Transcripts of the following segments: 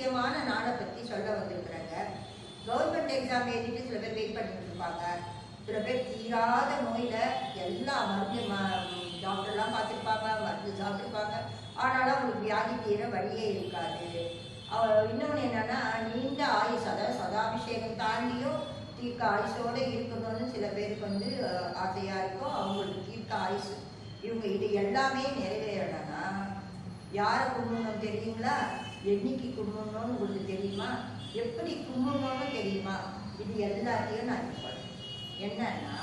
முக்கியமான நாளை பற்றி சொல்ல வந்திருக்கிறாங்க. கவர்மெண்ட் எக்ஸாம் எழுதிட்டு சில பேர் வெயிட் பண்ணிட்டு இருப்பாங்க. சில பேர் தீராத நோயில் எல்லா மருந்து ம- டாக்டர்லாம் பார்த்துருப்பாங்க மருந்து சாப்பிட்ருப்பாங்க ஆனாலும் அவங்களுக்கு வியாதி தீர வழியே இருக்காது. அவ இன்னொன்று என்னென்னா நீண்ட ஆயுஸ் அதாவது சதாபிஷேகம் தாண்டியும் தீர்க்க ஆயுஷோடு இருக்கணும்னு சில பேருக்கு வந்து ஆசையாக இருக்கும். அவங்களுக்கு தீர்க்க ஆயுஷ் இவங்க இது எல்லாமே நிறைவேறணும்னா யாரை கும்பிடணும் தெரியுங்களா? என்னைக்கு கும்பிடணும்னு உங்களுக்கு தெரியுமா? எப்படி கும்பிடணும்னு தெரியுமா? இது எல்லாத்தையும் நான் இப்போ என்னன்னா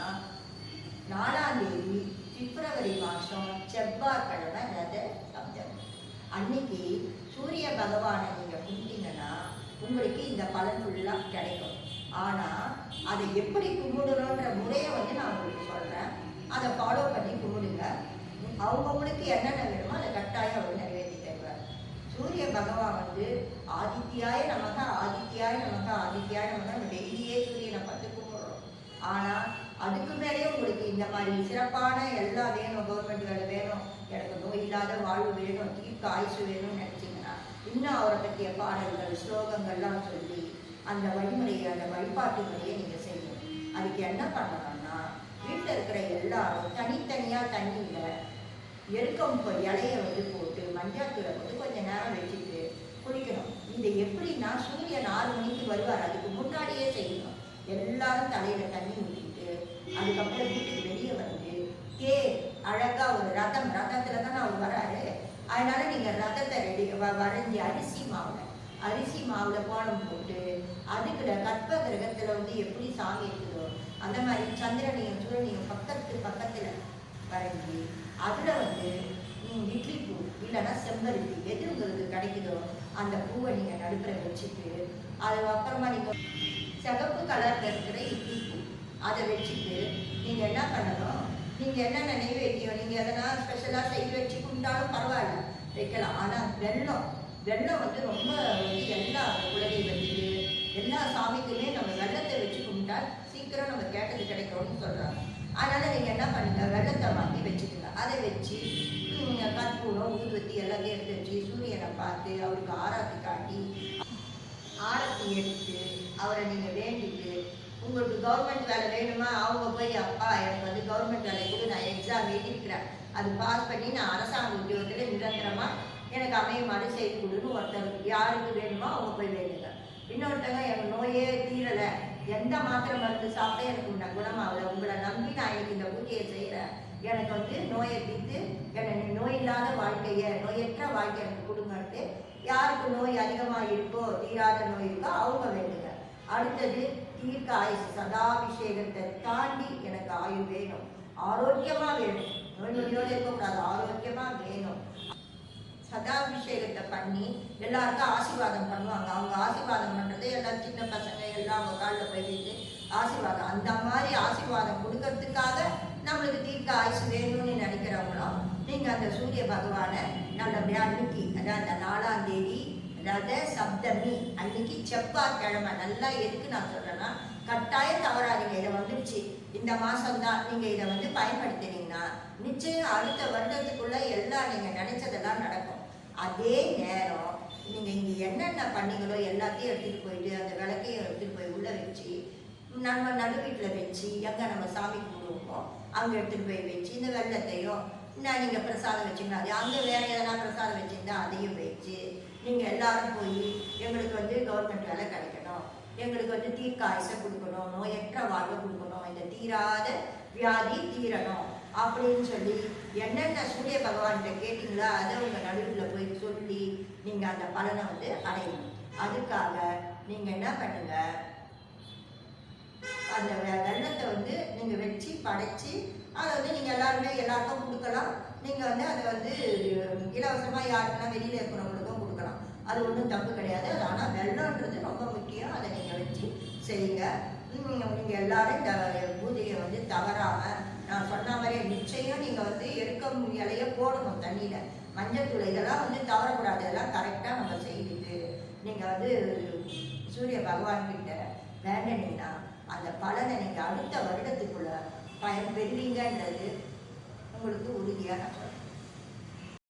நாலாம் தேதி பிப்ரவரி மாதம் செவ்வாய்க்கிழமை ரத சப்தம். அன்னைக்கு சூரிய பகவானை நீங்கள் கும்பிட்டீங்கன்னா உங்களுக்கு இந்த பலன் ஃபுல்லாக கிடைக்கும். ஆனால் அதை எப்படி கும்பிடணுன்ற முறையை வந்து நான் உங்களுக்கு சொல்கிறேன் அதை ஃபாலோ பண்ணி கும்பிடுங்க. அவங்கவுங்களுக்கு என்னென்ன வேணுமோ அதை கட்டாயம் சூரிய பகவான் வந்து ஆதித்யாய நமக்கு ஆதித்யாய நமக்கு ஆதித்யாய நமக்கு நம்ம டெய்லியே சூரியனை பார்த்து கும்பிடுறோம். ஆனால் அதுக்கு மேலேயே உங்களுக்கு இந்த மாதிரி சிறப்பான எல்லாம் வேணும் கவர்மெண்ட் வேலை வேணும் எனக்கு நோய் இல்லாத வாழ்வு வேணும் தீர்க்க ஆயுசு வேணும்னு நினச்சிங்கன்னா இன்னும் அவரை பற்றிய பாடல்கள் ஸ்லோகங்கள்லாம் சொல்லி அந்த வழிமுறையை அந்த வழிபாட்டு முறையை நீங்கள் செய்யணும். அதுக்கு என்ன பண்ணணும்னா வீட்டில் இருக்கிற எல்லாரும் தனித்தனியாக தண்ணியில் எருக்கம் பொ- இலைய வந்து போட்டு மஞ்சாத்தூளை வந்து கொஞ்சம் நேரம் வச்சுட்டு குடிக்கணும். இது எப்படின்னா சூரியன் ஆறு மணிக்கு வருவார். அதுக்கு முன்னாடியே செய்யணும். எல்லாரும் தலையில தண்ணி ஊற்றிட்டு அதுக்கப்புறம் வீட்டுக்கு வெளியே வந்து தே அழகா ஒரு ரதம் ரதத்துல தான் அவர் வராரு. அதனால நீங்க ரதத்தை ரெடி வ- வரைஞ்சி அரிசி மாவுல அரிசி மாவுல கோலம் போட்டு அதுக்குள்ள கற்ப கிரகத்துல வந்து எப்படி சாமி இருக்குதோ அந்த மாதிரி சந்திரனையும் சூரியனையும் பக்கத்து பக்கத்துல வரைஞ்சி அதில் வந்து நீங்கள் இட்லி பூ இல்லைன்னா செம்பருத்தி எது உங்களுக்கு கிடைக்குதோ அந்த பூவை நீங்கள் நடுப்புற வச்சுட்டு அது அப்புறமா நீங்க சிகப்பு கலரில் இருக்கிற இட்லி பூ அதை வச்சுட்டு நீங்கள் என்ன பண்ணணும்? நீங்கள் என்னென்ன நெய்வேத்தியம் நீங்கள் எதனா ஸ்பெஷலாக செய்ய வச்சு கும்பிட்டாலும் பரவாயில்ல வைக்கலாம். ஆனால் வெள்ளம் வெள்ளம் வந்து ரொம்ப வந்து எல்லா குலதெய்வத்துக்கு எல்லா சாமிக்குமே நம்ம வெள்ளத்தை வச்சு கும்பிட்டா சீக்கிரம் நம்ம கேட்டது கிடைக்கும்னு சொல்கிறாங்க அதனால நீங்கள் என்ன பண்ணுங்க வெள்ளத்தை வாங்கி வச்சுக்கோங்க. அதை வச்சு நீங்கள் கற்பூரம் ஊதுவத்தி எல்லாத்தையும் எடுத்து வச்சு சூரியனை பார்த்து அவருக்கு ஆராத்தி காட்டி ஆரத்தி எடுத்து அவரை நீங்கள் வேண்டிட்டு உங்களுக்கு கவர்மெண்ட் வேலை வேணுமா? அவங்க போய் அப்பா எனக்கு வந்து கவர்மெண்ட் வேலை கொடு நான் எக்ஸாம் எழுதியிருக்கிறேன். அது பாஸ் பண்ணி நான் அரசாங்க உத்தியோகத்தில் நிரந்தரமாக எனக்கு அமையுமாறு செய்து கொடுன்னு ஒருத்தர் யாருக்கு வேணுமோ அவங்க போய் வேணும் இன்னொருத்தங்க எனக்கு நோயே தீரலை. எந்த மாத்திரை மருந்து சாப்பிட்டா எனக்கு உன்னை குணமாகல? உங்களை நம்பி நான் எனக்கு இந்த பூஜையை செய்கிறேன் எனக்கு வந்து நோயை தீர்த்து எனக்கு நோய் இல்லாத வாழ்க்கையை நோயற்ற வாழ்க்கை எனக்கு கொடுங்கன்ட்டு யாருக்கு நோய் அதிகமாக இருக்கோ தீராத நோய் இருக்கோ அவங்க வேண்டுங்க. அடுத்தது தீர்க்க ஆயுசு சதாபிஷேகத்தை தாண்டி எனக்கு ஆயுள் வேணும். ஆரோக்கியமாக வேணும். நோய் நோயோடு இருக்கக்கூடாது. ஆரோக்கியமாக வேணும். சதாபிஷேகத்தை பண்ணி எல்லாருக்கும் ஆசீர்வாதம் பண்ணுவாங்க. அவங்க ஆசீர்வாதம் பண்ணுறது எல்லாம் சின்ன பசங்க எல்லாம் அவங்க காலில் போயிட்டு ஆசீர்வாதம். அந்த மாதிரி ஆசீர்வாதம் கொடுக்கறதுக்காக நம்மளுக்கு தீர்க்க ஆயுசு வேணும்னு நினைக்கிறவங்களும் நீங்கள் அந்த சூரிய பகவானை நல்லபடியாக அன்னைக்கு அதாவது அந்த நாலாம் தேதி ரத சப்தமி அன்னைக்கு செவ்வாய்க்கிழமை நல்லா எதுக்கு நான் சொல்கிறேன்னா கட்டாயம் தவறாதீங்க. இதை வந்துடுச்சு இந்த மாதம் தான் நீங்கள் இதை வந்து பயன்படுத்தினீங்கன்னா நிச்சயம் அடுத்த வருடத்துக்குள்ளே எல்லாம் நீங்கள் நினைச்சதெல்லாம் அதே நேரம் நீங்கள் இங்கே என்னென்ன பண்ணீங்களோ எல்லாத்தையும் எடுத்துகிட்டு போயிட்டு அந்த விளக்கையும் எடுத்துகிட்டு போய் உள்ளே வச்சு நம்ம நடு வீட்டில் வச்சு எங்கே நம்ம சாமி கும்பிடுவோமோ அங்கே எடுத்துகிட்டு போய் வச்சு இந்த வெள்ளத்தையும் நான் நீங்கள் பிரசாதம் வச்சுக்கணும் அது அங்கே வேறு எதனா பிரசாதம் வச்சிருந்தா அதையும் வச்சு நீங்கள் எல்லாரும் போய் எங்களுக்கு வந்து கவர்மெண்ட் வேலை கிடைக்கணும். எங்களுக்கு வந்து தீர்க்க ஆயுசை கொடுக்கணும் நோயற்ற வாழ்வை கொடுக்கணும். இந்த தீராத வியாதி தீரணும். அப்படின்னு சொல்லி என்னென்ன சூரிய பகவான்கிட்ட கேட்டீங்களா அதை உங்கள் நடுவில் போய் சொல்லி நீங்கள் அந்த பலனை வந்து அடையணும். அதுக்காக நீங்கள் என்ன பண்ணுங்க? அந்த வெ- வெள்ளத்தை வந்து நீங்கள் வச்சு படைச்சி அதை வந்து நீங்கள் எல்லாருமே எல்லாருக்கும் கொடுக்கலாம். நீங்கள் வந்து அதை வந்து இலவசமாக யாருக்கெல்லாம் வெளியில் இருக்கிறவங்களுக்கும் கொடுக்கலாம். அது ஒன்றும் தப்பு கிடையாது. அது ஆனால் வெள்ளம்ன்றது ரொம்ப முக்கியம். அதை நீங்கள் வச்சு செய்யுங்க. நீங்கள் நீங்க எல்லாரும் இந்த பூஜையை வந்து தவறாமல் நான் சொன்ன மாதிரியே நிச்சயம் நீங்க வந்து எருக்கம் இலைய போடணும் தண்ணியில. மஞ்சத்தூள் இதெல்லாம் வந்து தவறக்கூடாது. இதெல்லாம் கரெக்டாக நம்ம செய்துட்டு நீங்கள் வந்து சூரிய பகவான் கிட்ட வேண்டினீங்கன்னா அந்த பலனை நீங்கள் அடுத்த வருடத்துக்குள்ள பயன் பெறுவீங்கன்றது உங்களுக்கு உறுதியாக நான்